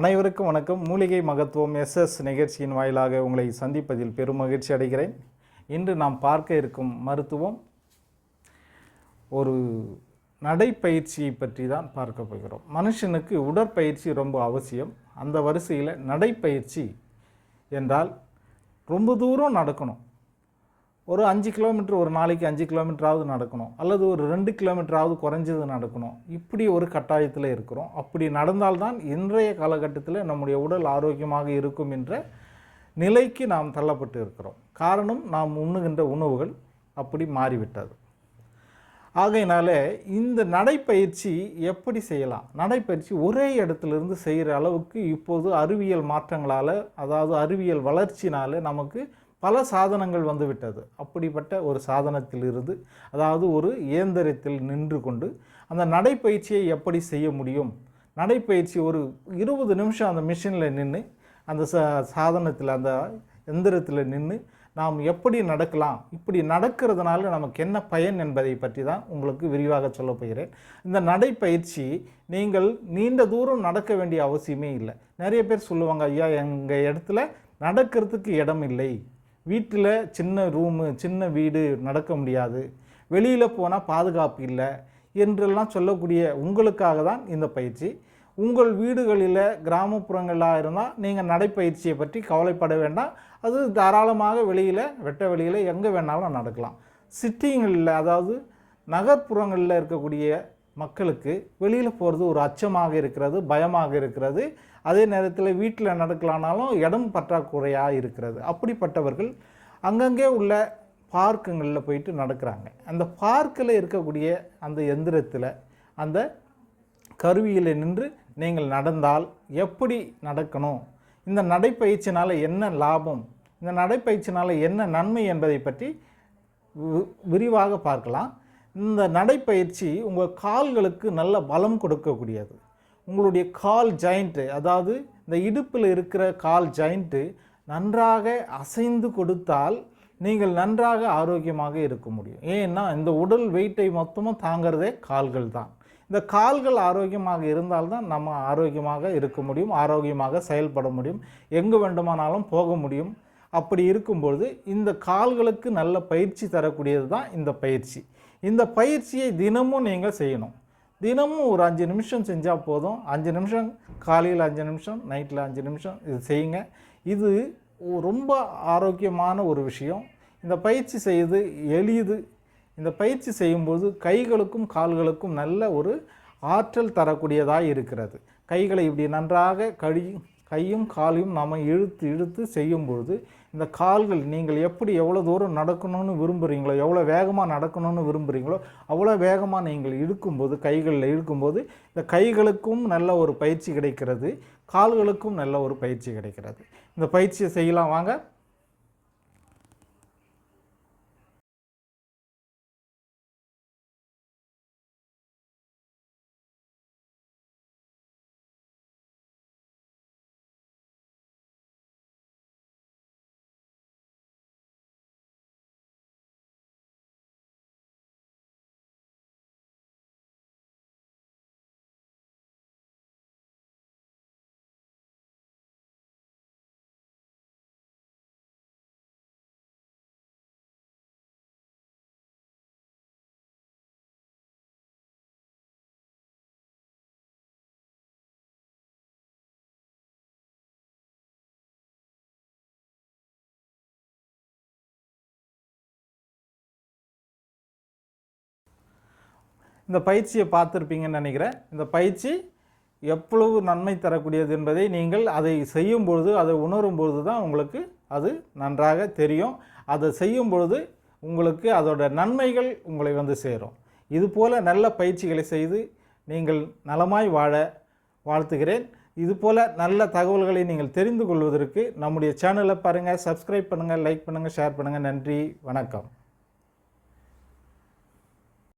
அனைவருக்கும் வணக்கம். மூலிகை மகத்துவம் எஸ்எஸ் நிகழ்ச்சியின் வாயிலாக உங்களை சந்திப்பதில் பெரும் மகிழ்ச்சி அடைகிறேன். இன்று நாம் பார்க்க இருக்கும் மருத்துவம் ஒரு நடைப்பயிற்சியை பற்றி தான் பார்க்க போகிறோம். மனுஷனுக்கு உடற்பயிற்சி ரொம்ப அவசியம். அந்த வரிசையில் நடைப்பயிற்சி என்றால் ரொம்ப தூரம் நடக்கணும். ஒரு அஞ்சு கிலோமீட்டர் ஒரு நாளைக்கு அஞ்சு கிலோமீட்டராவது நடக்கணும். அல்லது ஒரு ரெண்டு கிலோமீட்டராவது குறைஞ்சது நடக்கணும். இப்படி ஒரு கட்டாயத்தில் இருக்கிறோம். அப்படி நடந்தால்தான் இன்றைய காலகட்டத்தில் நம்முடைய உடல் ஆரோக்கியமாக இருக்கும் என்ற நிலைக்கு நாம் தள்ளப்பட்டு இருக்கிறோம். காரணம் நாம் உண்ணுகின்ற உணவுகள் அப்படி மாறிவிட்டது. ஆகையினால இந்த நடைப்பயிற்சி எப்படி செய்யலாம்? நடைப்பயிற்சி ஒரே இடத்துலேருந்து செய்கிற அளவுக்கு இப்போது அறிவியல் மாற்றங்களால் அதாவது அறிவியல் வளர்ச்சினால் நமக்கு பல சாதனங்கள் வந்துவிட்டது. அப்படிப்பட்ட ஒரு சாதனத்திலிருந்து அதாவது ஒரு இயந்திரத்தில் நின்று கொண்டு அந்த நடைப்பயிற்சியை எப்படி செய்ய முடியும்? நடைப்பயிற்சி ஒரு இருபது நிமிஷம் அந்த மிஷினில் நின்று அந்த ச சாதனத்தில் அந்த எந்திரத்தில் நின்று நாம் எப்படி நடக்கலாம்? இப்படி நடக்கிறதுனால நமக்கு என்ன பயன் என்பதை பற்றி தான் உங்களுக்கு விரிவாக சொல்ல போகிறேன். இந்த நடைப்பயிற்சி நீங்கள் நீண்ட தூரம் நடக்க வேண்டிய அவசியமே இல்லை. நிறைய பேர் சொல்லுவாங்க ஐயா எங்கள் இடத்துல நடக்கிறதுக்கு இடம் இல்லை. வீட்டில் சின்ன ரூமு சின்ன வீடு நடக்க முடியாது. வெளியில் போனால் பாதுகாப்பு இல்லை என்றெல்லாம் சொல்லக்கூடிய உங்களுக்காக தான் இந்த பயிற்சி. உங்கள் வீடுகளில் கிராமப்புறங்களாக இருந்தால் நீங்கள் நடைப்பயிற்சியை பற்றி கவலைப்பட வேண்டாம். அது தாராளமாக வெளியில் வெட்ட வெளியில் எங்கே வேணாலும் நடக்கலாம். சிட்டிங்களில் அதாவது நகர்ப்புறங்களில் இருக்கக்கூடிய மக்களுக்கு வெளியில் போகிறது ஒரு அச்சமாக இருக்கிறது பயமாக இருக்கிறது. அதே நேரத்தில் வீட்டில் நடக்கலானாலும் இடம் பற்றாக்குறையாக இருக்கிறது. அப்படிப்பட்டவர்கள் அங்கங்கே உள்ள பார்க்குங்களில் போயிட்டு நடக்கிறாங்க. அந்த பார்க்கில் இருக்கக்கூடிய அந்த எந்திரத்தில் அந்த கருவியில் நின்று நீங்கள் நடந்தால் எப்படி நடக்கணும்? இந்த நடைப்பயிற்சினால் என்ன லாபம்? இந்த நடைப்பயிற்சினால் என்ன நன்மை என்பதை பற்றி விரிவாக பார்க்கலாம். இந்த நடைப்பயிற்சி உங்கள் கால்களுக்கு நல்ல பலம் கொடுக்கக்கூடியது. உங்களுடைய கால் ஜாயிண்ட்டு அதாவது இந்த இடுப்பில் இருக்கிற கால் ஜாயிண்ட்டு நன்றாக அசைந்து கொடுத்தால் நீங்கள் நன்றாக ஆரோக்கியமாக இருக்க முடியும். ஏன்னா இந்த உடல் வெயிட்டை மொத்தமாக தாங்கிறதே கால்கள் தான். இந்த கால்கள் ஆரோக்கியமாக இருந்தால்தான் நம்ம ஆரோக்கியமாக இருக்க முடியும் ஆரோக்கியமாக செயல்பட முடியும் எங்கு வேண்டுமானாலும் போக முடியும். அப்படி இருக்கும்பொழுது இந்த கால்களுக்கு நல்ல பயிற்சி தரக்கூடியது தான் இந்த பயிற்சி. இந்த பயிற்சியை தினமும் நீங்கள் செய்யணும். தினமும் ஒரு அஞ்சு நிமிஷம் செஞ்சால் போதும். அஞ்சு நிமிஷம் காலையில் அஞ்சு நிமிஷம் நைட்டில் அஞ்சு நிமிஷம் இது செய்யுங்க. இது ஒ- ரொம்ப ஆரோக்கியமான ஒரு விஷயம். இந்த பயிற்சி செய்து எளிது. இந்த பயிற்சி செய்யும்போது கைகளுக்கும் கால்களுக்கும் நல்ல ஒரு ஆற்றல் தரக்கூடியதாக இருக்கிறது. கைகளை இப்படி நன்றாக கழி கையும் காலையும் நாம் இழுத்து இழுத்து செய்யும் பொழுது இந்த கால்கள் நீங்கள் எப்படி எவ்வளோ தூரம் நடக்கணும்னு விரும்புகிறீங்களோ எவ்வளோ வேகமாக நடக்கணும்னு விரும்புகிறீங்களோ அவ்வளோ வேகமாக நீங்கள் இழுக்கும்போது கைகளில் இழுக்கும்போது இந்த கைகளுக்கும் நல்ல ஒரு பயிற்சி கிடைக்கிறது கால்களுக்கும் நல்ல ஒரு பயிற்சி கிடைக்கிறது. இந்த பயிற்சியை செய்யலாம். வாங்க. இந்த பயிற்சியை பார்த்துருப்பீங்கன்னு நினைக்கிறேன். இந்த பயிற்சி எவ்வளவு நன்மை தரக்கூடியது என்பதை நீங்கள் அதை செய்யும் பொழுது அதை உணரும் பொழுது தான் உங்களுக்கு அது நன்றாக தெரியும். அதை செய்யும் பொழுது உங்களுக்கு அதோட நன்மைகள் உங்களை வந்து சேரும். இதுபோல் நல்ல பயிற்சிகளை செய்து நீங்கள் நலமாய் வாழ வாழ்த்துகிறேன். இதுபோல் நல்ல தகவல்களை நீங்கள் தெரிந்து கொள்வதற்கு நம்முடைய சேனலை பாருங்கள் சப்ஸ்கிரைப் பண்ணுங்கள் லைக் பண்ணுங்கள் ஷேர் பண்ணுங்கள் நன்றி வணக்கம்.